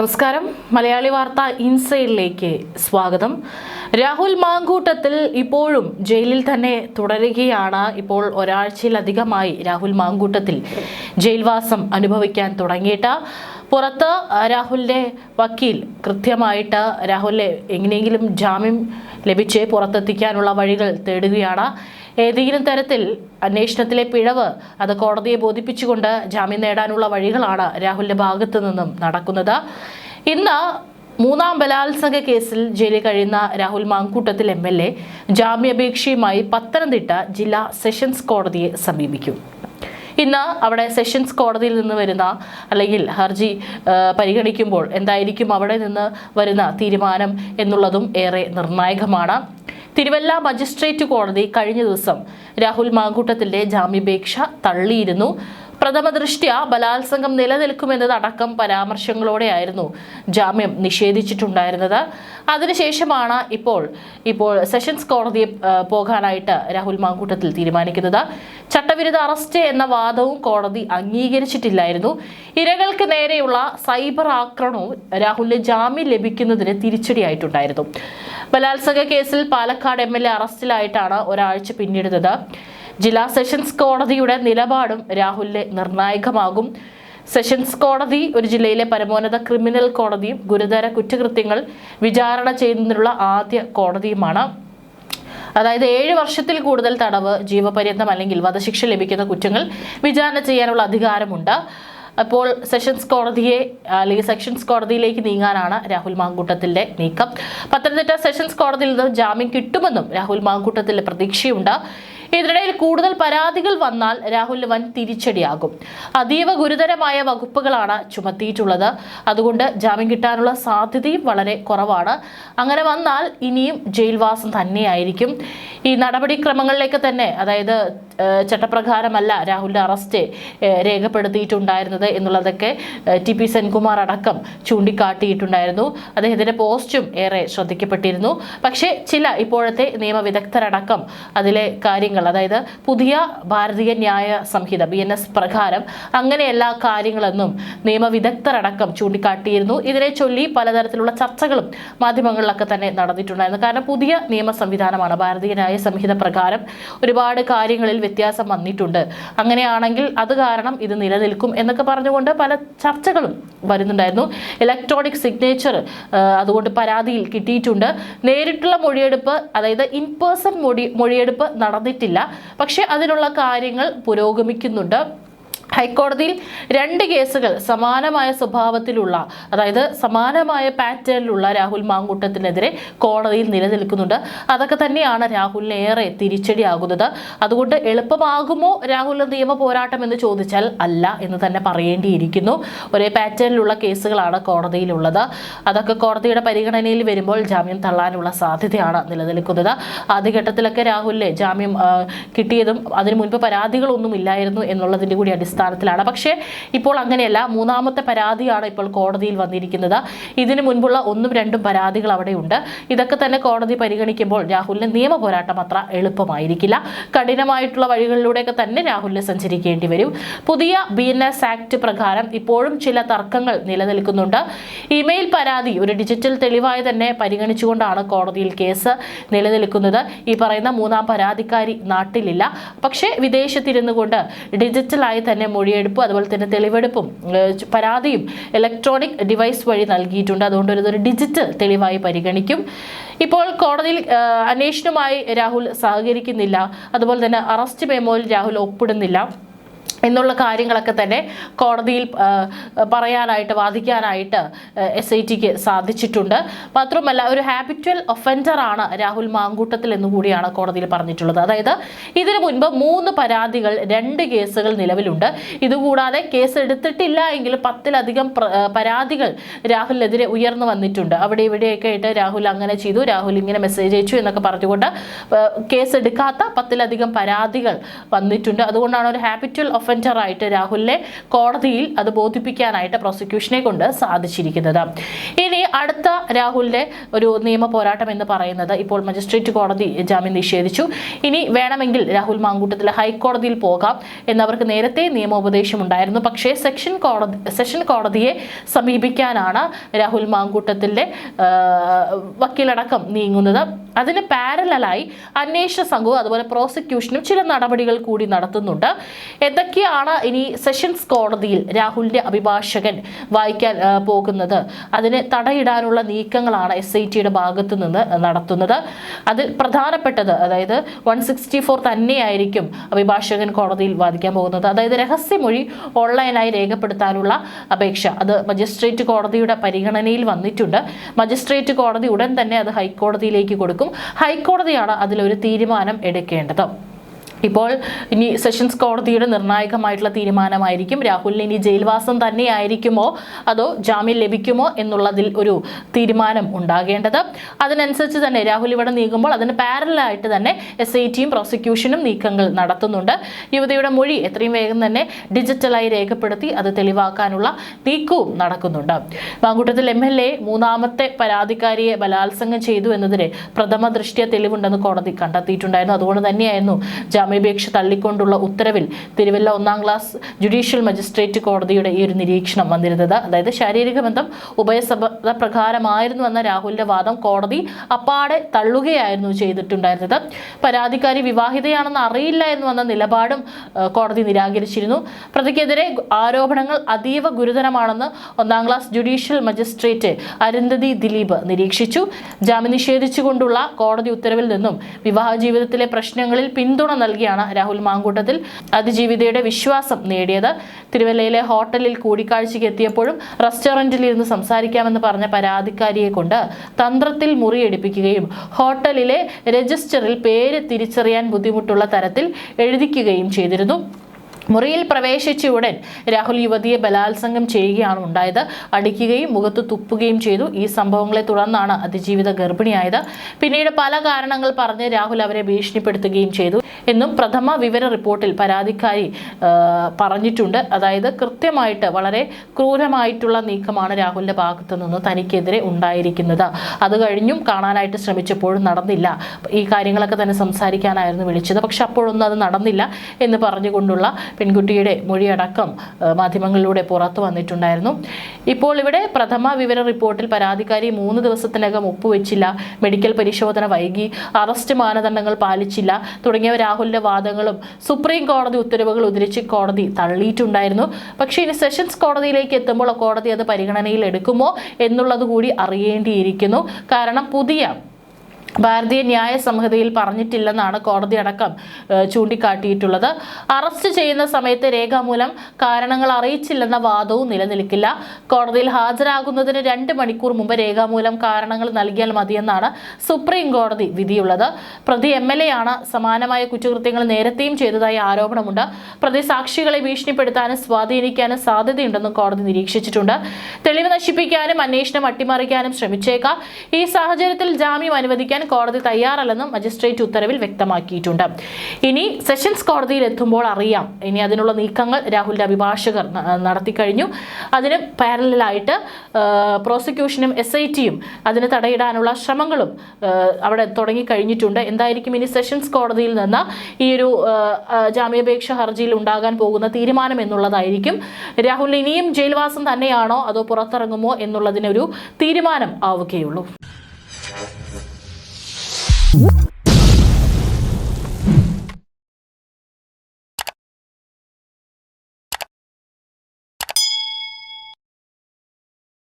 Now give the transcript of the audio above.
നമസ്കാരം. മലയാളി വാർത്ത ഇൻസൈഡിലേക്ക് സ്വാഗതം. രാഹുൽ മാങ്കൂട്ടത്തിൽ ഇപ്പോഴും ജയിലിൽ തന്നെ തുടരുകയാണ്. ഇപ്പോൾ ഒരാഴ്ചയിലധികമായി രാഹുൽ മാങ്കൂട്ടത്തിൽ ജയിൽവാസം അനുഭവിക്കാൻ തുടങ്ങിയിട്ട്. പുറത്ത് രാഹുലിന്റെ വക്കീൽ കൃത്യമായിട്ട് രാഹുലിനെ എങ്ങനെയെങ്കിലും ജാമ്യം ലഭിച്ച് പുറത്തെത്തിക്കാനുള്ള വഴികൾ തേടുകയാണ്. ഏതെങ്കിലും തരത്തിൽ അന്വേഷണത്തിലെ പിഴവ് അത് കോടതിയെ ബോധിപ്പിച്ചുകൊണ്ട് ജാമ്യം നേടാനുള്ള വഴികളാണ് രാഹുലിന്റെ ഭാഗത്തു നിന്നും നടക്കുന്നത്. ഇന്ന് മൂന്നാം ബലാത്സംഗ കേസിൽ ജയിലിൽ കഴിയുന്ന Rahul Mamkoottathil M L A ജാമ്യാപേക്ഷയുമായി Pathanamthitta ജില്ലാ സെഷൻസ് കോടതിയെ സമീപിക്കും. ഇന്ന് അവിടെ സെഷൻസ് കോടതിയിൽ നിന്ന് വരുന്ന അല്ലെങ്കിൽ ഹർജി പരിഗണിക്കുമ്പോൾ എന്തായിരിക്കും അവിടെ നിന്ന് വരുന്ന തീരുമാനം എന്നുള്ളതും ഏറെ നിർണായകമാണ്. തിരുവല്ല മജിസ്ട്രേറ്റ് കോടതി കഴിഞ്ഞ ദിവസം രാഹുൽ മാങ്കൂട്ടത്തിന്റെ ജാമ്യാപേക്ഷ തള്ളിയിരുന്നു. പ്രഥമ ദൃഷ്ട്യ ബലാത്സംഗം നിലനിൽക്കുമെന്നതടക്കം പരാമർശങ്ങളോടെയായിരുന്നു ജാമ്യം നിഷേധിച്ചിട്ടുണ്ടായിരുന്നത്. അതിനുശേഷമാണ് ഇപ്പോൾ ഇപ്പോൾ സെഷൻസ് കോടതിയെ പോകാനായിട്ട് രാഹുൽ മാങ്കൂട്ടത്തിൽ തീരുമാനിക്കുന്നത്. ചട്ടവിരുദ്ധ അറസ്റ്റ് എന്ന വാദവും കോടതി അംഗീകരിച്ചിട്ടില്ലായിരുന്നു. ഇരകൾക്ക് നേരെയുള്ള സൈബർ ആക്രമണവും രാഹുലിന് ജാമ്യം ലഭിക്കുന്നതിന് തിരിച്ചടിയായിട്ടുണ്ടായിരുന്നു. ബലാത്സംഗ കേസിൽ പാലക്കാട് എം എൽ എ അറസ്റ്റിലായിട്ടാണ് ഒരാഴ്ച പിന്നിടുന്നത്. ജില്ലാ സെഷൻസ് കോടതിയുടെ നിലപാടും രാഹുലിന് നിർണായകമാകും. സെഷൻസ് കോടതി ഒരു ജില്ലയിലെ പരമോന്നത ക്രിമിനൽ കോടതിയും ഗുരുതര കുറ്റകൃത്യങ്ങൾ വിചാരണ ചെയ്യുന്നതിനുള്ള ആദ്യ കോടതിയുമാണ്. അതായത് ഏഴ് വർഷത്തിൽ കൂടുതൽ തടവ് ജീവപര്യന്തം അല്ലെങ്കിൽ വധശിക്ഷ ലഭിക്കുന്ന കുറ്റങ്ങൾ വിചാരണ ചെയ്യാനുള്ള അധികാരമുണ്ട്. അപ്പോൾ സെഷൻസ് കോടതിയെ അല്ലെങ്കിൽ സെഷൻസ് കോടതിയിലേക്ക് നീങ്ങാനാണ് രാഹുൽ മാങ്കൂട്ടത്തിന്റെ നീക്കം. പത്തനംതിട്ട സെഷൻസ് കോടതിയിൽ നിന്ന് ജാമ്യം കിട്ടുമെന്നും രാഹുൽ മാങ്കൂട്ടത്തിൽ പ്രതീക്ഷയുണ്ട്. ഇതിനിടയിൽ കൂടുതൽ പരാതികൾ വന്നാൽ രാഹുലിന് വൻ തിരിച്ചടിയാകും. അതീവ ഗുരുതരമായ വകുപ്പുകളാണ് ചുമത്തിയിട്ടുള്ളത്. അതുകൊണ്ട് ജാമ്യം കിട്ടാനുള്ള സാധ്യതയും വളരെ കുറവാണ്. അങ്ങനെ വന്നാൽ ഇനിയും ജയിൽവാസം തന്നെയായിരിക്കും. ഈ നടപടിക്രമങ്ങളിലേക്ക് തന്നെ അതായത് ചട്ടപ്രകാരമല്ല രാഹുലിന്റെ അറസ്റ്റ് രേഖപ്പെടുത്തിയിട്ടുണ്ടായിരുന്നത് എന്നുള്ളതൊക്കെ ടി പി സെൻകുമാർ അടക്കം ചൂണ്ടിക്കാട്ടിയിട്ടുണ്ടായിരുന്നു. അദ്ദേഹത്തിന്റെ പോസ്റ്റും ഏറെ ശ്രദ്ധിക്കപ്പെട്ടിരുന്നു. പക്ഷേ ചില ഇപ്പോഴത്തെ നിയമവിദഗ്ധരടക്കം അതിലെ കാര്യങ്ങൾ അതായത് പുതിയ ഭാരതീയ ന്യായ സംഹിത ബി എൻ എസ് പ്രകാരം അങ്ങനെ എല്ലാ കാര്യങ്ങളെന്നും നിയമവിദഗ്ധരടക്കം ചൂണ്ടിക്കാട്ടിയിരുന്നു. ഇതിനെ ചൊല്ലി പലതരത്തിലുള്ള ചർച്ചകളും മാധ്യമങ്ങളിലൊക്കെ തന്നെ നടന്നിട്ടുണ്ടായിരുന്നു. കാരണം പുതിയ നിയമ സംവിധാനമാണ് ഭാരതീയ ന്യായ സംഹിത പ്രകാരം ഒരുപാട് കാര്യങ്ങളിൽ വ്യത്യാസം വന്നിട്ടുണ്ട്. അങ്ങനെയാണെങ്കിൽ അത് കാരണം ഇത് നിലനിൽക്കും എന്നൊക്കെ പറഞ്ഞുകൊണ്ട് പല ചർച്ചകളും വരുന്നുണ്ടായിരുന്നു. ഇലക്ട്രോണിക് സിഗ്നേച്ചർ അതുകൊണ്ട് പരാതിയിൽ കിട്ടിയിട്ടുണ്ട്. നേരിട്ടുള്ള മൊഴിയെടുപ്പ് അതായത് ഇൻ പേഴ്സൺ മൊഴി മൊഴിയെടുപ്പ് നടന്നിട്ടില്ല. പക്ഷേ അതിനുള്ള കാര്യങ്ങൾ പുരോഗമിക്കുന്നുണ്ട്. ഹൈക്കോടതിയിൽ രണ്ട് കേസുകൾ സമാനമായ സ്വഭാവത്തിലുള്ള അതായത് സമാനമായ പാറ്റേണിലുള്ള രാഹുൽ മാങ്കൂട്ടത്തിനെതിരെ കോടതിയിൽ നിലനിൽക്കുന്നുണ്ട്. അതൊക്കെ തന്നെയാണ് രാഹുലിന് ഏറെ തിരിച്ചടിയാകുന്നത്. അതുകൊണ്ട് എളുപ്പമാകുമോ രാഹുലിന് നിയമ പോരാട്ടം എന്ന് ചോദിച്ചാൽ അല്ല എന്ന് തന്നെ പറയേണ്ടിയിരിക്കുന്നു. ഒരേ പാറ്റേണിലുള്ള കേസുകളാണ് കോടതിയിലുള്ളത്. അതൊക്കെ കോടതിയുടെ പരിഗണനയിൽ വരുമ്പോൾ ജാമ്യം തള്ളാനുള്ള സാധ്യതയാണ് നിലനിൽക്കുന്നത്. ആദ്യഘട്ടത്തിലൊക്കെ രാഹുലിന് ജാമ്യം കിട്ടിയതും അതിനു മുൻപ് പരാതികളൊന്നും ഇല്ലായിരുന്നു എന്നുള്ളതിന്റെ കൂടി അടിസ്ഥാനത്തിലാണ് പക്ഷേ ഇപ്പോൾ അങ്ങനെയല്ല. മൂന്നാമത്തെ പരാതിയാണ് ഇപ്പോൾ കോടതിയിൽ വന്നിരിക്കുന്നത്. ഇതിനു മുൻപുള്ള ഒന്നും രണ്ടും പരാതികൾ അവിടെയുണ്ട്. ഇതൊക്കെ തന്നെ കോടതി പരിഗണിക്കുമ്പോൾ രാഹുലിന് നിയമ പോരാട്ടം അത്ര എളുപ്പമായിരിക്കില്ല. കഠിനമായിട്ടുള്ള വഴികളിലൂടെയൊക്കെ തന്നെ രാഹുലിന് സഞ്ചരിക്കേണ്ടി വരും. പുതിയ ബി എൻ എസ് ആക്ട് പ്രകാരം ഇപ്പോഴും ചില തർക്കങ്ങൾ നിലനിൽക്കുന്നുണ്ട്. ഇമെയിൽ പരാതി ഒരു ഡിജിറ്റൽ തെളിവായി തന്നെ പരിഗണിച്ചുകൊണ്ടാണ് കോടതിയിൽ കേസ് നിലനിൽക്കുന്നത്. ഈ പറയുന്ന മൂന്നാം പരാതിക്കാരി നാട്ടിലില്ല. പക്ഷേ വിദേശത്തിരുന്നു കൊണ്ട് ഡിജിറ്റലായി തന്നെ മൊഴിയെടുപ്പും അതുപോലെ തന്നെ തെളിവെടുപ്പും പരാതിയും ഇലക്ട്രോണിക് ഡിവൈസ് വഴി നൽകിയിട്ടുണ്ട്. അതുകൊണ്ട് ഒരു ഡിജിറ്റൽ തെളിവായി പരിഗണിക്കും. ഇപ്പോൾ കോടതിയിൽ അന്വേഷണവുമായി രാഹുൽ സഹകരിക്കുന്നില്ല. അതുപോലെ തന്നെ അറസ്റ്റ് മെമ്മോയിൽ രാഹുൽ ഒപ്പിടുന്നില്ല. എന്നുള്ള കാര്യങ്ങളൊക്കെ തന്നെ കോടതിയിൽ പറയാനായിട്ട് വാദിക്കാനായിട്ട് എസ് ഐ ടിക്ക് സാധിച്ചിട്ടുണ്ട്. മാത്രമല്ല ഒരു ഹാബിറ്റ്വൽ ഒഫൻഡറാണ് രാഹുൽ മാങ്കൂട്ടത്തിൽ എന്നുകൂടിയാണ് കോടതിയിൽ പറഞ്ഞിട്ടുള്ളത്. അതായത് ഇതിനു മുൻപ് മൂന്ന് പരാതികൾ രണ്ട് കേസുകൾ നിലവിലുണ്ട്. ഇതുകൂടാതെ കേസ് എടുത്തിട്ടില്ല എങ്കിൽ പത്തിലധികം പരാതികൾ രാഹുലിനെതിരെ ഉയർന്നു വന്നിട്ടുണ്ട്. അവിടെ ഇവിടെയൊക്കെ ആയിട്ട് രാഹുൽ അങ്ങനെ ചെയ്തു. രാഹുൽ ഇങ്ങനെ മെസ്സേജ് അയച്ചു എന്നൊക്കെ പറഞ്ഞുകൊണ്ട് കേസ് എടുക്കാത്ത പത്തിലധികം പരാതികൾ വന്നിട്ടുണ്ട്. അതുകൊണ്ടാണ് ഒരു ഹാബിറ്റ്വൽ ഒഫൻഡറായിട്ട് രാഹുലിനെ കോടതിയിൽ അത് ബോധിപ്പിക്കാനായിട്ട് പ്രോസിക്യൂഷനെ കൊണ്ട് സാധിച്ചിരിക്കുന്നത്. ഇനി അടുത്ത രാഹുലിന്റെ ഒരു നിയമ പോരാട്ടം എന്ന് പറയുന്നത് ഇപ്പോൾ മജിസ്ട്രേറ്റ് കോടതി ജാമ്യം നിഷേധിച്ചു. ഇനി വേണമെങ്കിൽ രാഹുൽ മാങ്കൂട്ടത്തിൽ ഹൈക്കോടതിയിൽ പോകാം എന്നവർക്ക് നേരത്തെ നിയമോപദേശം ഉണ്ടായിരുന്നു. പക്ഷേ സെക്ഷൻ കോടതി സെഷൻ കോടതിയെ സമീപിക്കാനാണ് രാഹുൽ മാങ്കൂട്ടത്തിന്റെ വക്കീലടക്കം നീങ്ങുന്നത്. അതിന് പാരലായി അന്വേഷണ സംഘവും അതുപോലെ പ്രോസിക്യൂഷനും ചില നടപടികൾ കൂടി നടത്തുന്നുണ്ട്. എന്തൊക്കെയാണ് ഇനി സെഷൻസ് കോടതിയിൽ രാഹുലിന്റെ അഭിഭാഷകൻ വായിക്കാൻ പോകുന്നത്? അതിന് തടയിടാനുള്ള നീക്കങ്ങളാണ് എസ് ഐ ടിയുടെ ഭാഗത്തു നിന്ന് നടത്തുന്നത്. അതിൽ പ്രധാനപ്പെട്ടത് അതായത് വൺ സിക്സ്റ്റി ഫോർ തന്നെയായിരിക്കും അഭിഭാഷകൻ കോടതിയിൽ വാദിക്കാൻ പോകുന്നത്. അതായത് രഹസ്യമൊഴി ഓൺലൈനായി രേഖപ്പെടുത്താനുള്ള അപേക്ഷ. അത് മജിസ്ട്രേറ്റ് കോടതിയുടെ പരിഗണനയിൽ വന്നിട്ടുണ്ട്. മജിസ്ട്രേറ്റ് കോടതി ഉടൻ തന്നെ അത് ഹൈക്കോടതിയിലേക്ക് കൊടുക്കും. ഹൈക്കോടതിയാണ് അതിലൊരു തീരുമാനം എടുക്കേണ്ടത്. ഇപ്പോൾ ഇനി സെഷൻസ് കോടതിയുടെ നിർണായകമായിട്ടുള്ള തീരുമാനമായിരിക്കും. രാഹുലിന് ഇനി ജയിൽവാസം തന്നെയായിരിക്കുമോ? അതോ ജാമ്യം ലഭിക്കുമോ എന്നുള്ളതിൽ ഒരു തീരുമാനം ഉണ്ടാകേണ്ടത്. അതിനനുസരിച്ച് തന്നെ രാഹുൽ ഇവിടെ നീങ്ങുമ്പോൾ അതിന് പാരലായിട്ട് തന്നെ എസ് ഐ ടിയും പ്രോസിക്യൂഷനും നീക്കങ്ങൾ നടത്തുന്നുണ്ട്. യുവതിയുടെ മൊഴി എത്രയും വേഗം തന്നെ ഡിജിറ്റലായി രേഖപ്പെടുത്തി അത് തെളിവാക്കാനുള്ള നീക്കവും നടക്കുന്നുണ്ട്. മാങ്കൂട്ടത്തിൽ എം എൽ എ മൂന്നാമത്തെ പരാതിക്കാരിയെ ബലാത്സംഗം ചെയ്തു എന്നതിന് പ്രഥമ ദൃഷ്ടിയ തെളിവുണ്ടെന്ന് കോടതി കണ്ടെത്തിയിട്ടുണ്ടായിരുന്നു. അതുകൊണ്ട് തന്നെയായിരുന്നു ജാമ്യാപേക്ഷ തള്ളിക്കൊണ്ടുള്ള ഉത്തരവിൽ തിരുവല്ല ഒന്നാം ക്ലാസ് ജുഡീഷ്യൽ മജിസ്ട്രേറ്റ് കോടതിയുടെ ഈ ഒരു നിരീക്ഷണം വന്നിരുന്നത്. അതായത് ശാരീരിക ബന്ധം ഉഭയസമ്മത പ്രകാരമായിരുന്നു എന്ന രാഹുലിന്റെ വാദം കോടതി അപ്പാടെ തള്ളുകയായിരുന്നു ചെയ്തിട്ടുണ്ടായിരുന്നത്. പരാതിക്കാരി വിവാഹിതയാണെന്ന് അറിയില്ല എന്ന് വന്ന നിലപാടും കോടതി നിരാകരിച്ചിരുന്നു. പ്രതിക്കെതിരെ ആരോപണങ്ങൾ അതീവ ഗുരുതരമാണെന്ന് ഒന്നാം class judicial magistrate Arundhati Dileep നിരീക്ഷിച്ചു. ജാമ്യം നിഷേധിച്ചുകൊണ്ടുള്ള കോടതി ഉത്തരവിൽ നിന്നും വിവാഹ ജീവിതത്തിലെ പ്രശ്നങ്ങളിൽ പിന്തുണ നൽകിയാണ് രാഹുൽ മാങ്കൂട്ടത്തിൽ. അതിജീവിതയുടെ വിശ്വാസം നേടിയത്. തിരുവല്ലയിലെ ഹോട്ടലിൽ കൂടിക്കാഴ്ചയ്ക്ക് എത്തിയപ്പോഴും റെസ്റ്റോറന്റിൽ ഇരുന്ന് സംസാരിക്കാമെന്ന് പറഞ്ഞ പരാതിക്കാരിയെ കൊണ്ട് തന്ത്രത്തിൽ മുറിയെടുപ്പിക്കുകയും ഹോട്ടലിലെ രജിസ്റ്ററിൽ പേര് തിരിച്ചറിയാൻ ബുദ്ധിമുട്ടുള്ള തരത്തിൽ എഴുതിക്കുകയും ചെയ്തിരുന്നു. മുറിയിൽ പ്രവേശിച്ച ഉടൻ രാഹുൽ യുവതിയെ ബലാത്സംഗം ചെയ്യുകയാണ് ഉണ്ടായത്. അടിക്കുകയും മുഖത്ത് തുപ്പുകയും ചെയ്തു. ഈ സംഭവങ്ങളെ തുടർന്നാണ് അതിജീവിത ഗർഭിണിയായത്. പിന്നീട് പല കാരണങ്ങൾ പറഞ്ഞ് രാഹുൽ അവരെ ഭീഷണിപ്പെടുത്തുകയും ചെയ്തു എന്നും പ്രഥമ വിവര റിപ്പോർട്ടിൽ പരാതിക്കാരി പറഞ്ഞിട്ടുണ്ട്. അതായത് കൃത്യമായിട്ട് വളരെ ക്രൂരമായിട്ടുള്ള നീക്കമാണ് രാഹുലിന്റെ ഭാഗത്തു നിന്ന് തനിക്കെതിരെ ഉണ്ടായിരിക്കുന്നത്. അത് കഴിഞ്ഞും കാണാനായിട്ട് ശ്രമിച്ചപ്പോഴും നടന്നില്ല. ഈ കാര്യങ്ങളൊക്കെ തന്നെ സംസാരിക്കാനായിരുന്നു വിളിച്ചത്. പക്ഷെ അപ്പോഴൊന്നും അത് നടന്നില്ല എന്ന് പറഞ്ഞുകൊണ്ടുള്ള പെൺകുട്ടിയുടെ മൊഴിയടക്കം മാധ്യമങ്ങളിലൂടെ പുറത്തു വന്നിട്ടുണ്ടായിരുന്നു. ഇപ്പോൾ ഇവിടെ പ്രഥമ വിവര റിപ്പോർട്ടിൽ പരാതിക്കാരി മൂന്ന് ദിവസത്തിനകം ഒപ്പുവെച്ചില്ല. മെഡിക്കൽ പരിശോധന വൈകി അറസ്റ്റ് മാനദണ്ഡങ്ങൾ പാലിച്ചില്ല. തുടങ്ങിയവ രാഹുലിന്റെ വാദങ്ങളും സുപ്രീം കോടതി ഉത്തരവുകൾ ഉദ്ധരിച്ച് കോടതി തള്ളിയിട്ടുണ്ടായിരുന്നു. പക്ഷേ ഇനി സെഷൻസ് കോടതിയിലേക്ക് എത്തുമ്പോൾ കോടതി അത് പരിഗണനയിൽ എടുക്കുമോ എന്നുള്ളത് കൂടി അറിയേണ്ടിയിരിക്കുന്നു. കാരണം പുതിയ ഭാരതീയ ന്യായ സംഹിതയിൽ പറഞ്ഞിട്ടില്ലെന്നാണ് കോടതി അടക്കം ചൂണ്ടിക്കാട്ടിയിട്ടുള്ളത്. അറസ്റ്റ് ചെയ്യുന്ന സമയത്ത് രേഖാമൂലം കാരണങ്ങൾ അറിയിച്ചില്ലെന്ന വാദവും നിലനിൽക്കില്ല. കോടതിയിൽ ഹാജരാകുന്നതിന് രണ്ട് മണിക്കൂർ മുമ്പ് രേഖാമൂലം കാരണങ്ങൾ നൽകിയാൽ മതിയെന്നാണ് സുപ്രീം കോടതി വിധിയുള്ളത്. പ്രതി എം എൽ എ ആണ് സമാനമായ കുറ്റകൃത്യങ്ങൾ നേരത്തെയും ചെയ്തതായി ആരോപണമുണ്ട്. പ്രതി സാക്ഷികളെ ഭീഷണിപ്പെടുത്താനും സ്വാധീനിക്കാനും സാധ്യതയുണ്ടെന്നും കോടതി നിരീക്ഷിച്ചിട്ടുണ്ട്. തെളിവ് നശിപ്പിക്കാനും അന്വേഷണം അട്ടിമറിക്കാനും ശ്രമിച്ചേക്കാം. ഈ സാഹചര്യത്തിൽ ജാമ്യം അനുവദിക്കാൻ കോടതി തയ്യാറല്ലെന്നും മജിസ്ട്രേറ്റ് ഉത്തരവിൽ വ്യക്തമാക്കിയിട്ടുണ്ട്. ഇനി സെഷൻസ് കോടതിയിൽ എത്തുമ്പോൾ അറിയാം. ഇനി അതിനുള്ള നീക്കങ്ങൾ രാഹുലിന്റെ അഭിഭാഷകർ നടത്തിക്കഴിഞ്ഞു. നടത്തി കഴിഞ്ഞു അതിന് പാരലായിട്ട് പ്രോസിക്യൂഷനും എസ് ഐ ടിയും അതിന് തടയിടാനുള്ള ശ്രമങ്ങളും അവിടെ തുടങ്ങിക്കഴിഞ്ഞിട്ടുണ്ട്. എന്തായിരിക്കും ഇനി സെഷൻസ് കോടതിയിൽ നിന്ന് ഈ ഒരു ജാമ്യാപേക്ഷ ഹർജിയിൽ ഉണ്ടാകാൻ പോകുന്ന തീരുമാനം എന്നുള്ളതായിരിക്കും. രാഹുൽ ഇനിയും ജയിൽവാസം തന്നെയാണോ അതോ പുറത്തിറങ്ങുമോ എന്നുള്ളതിനൊരു തീരുമാനം ആവുകയുള്ളൂ. Whoop.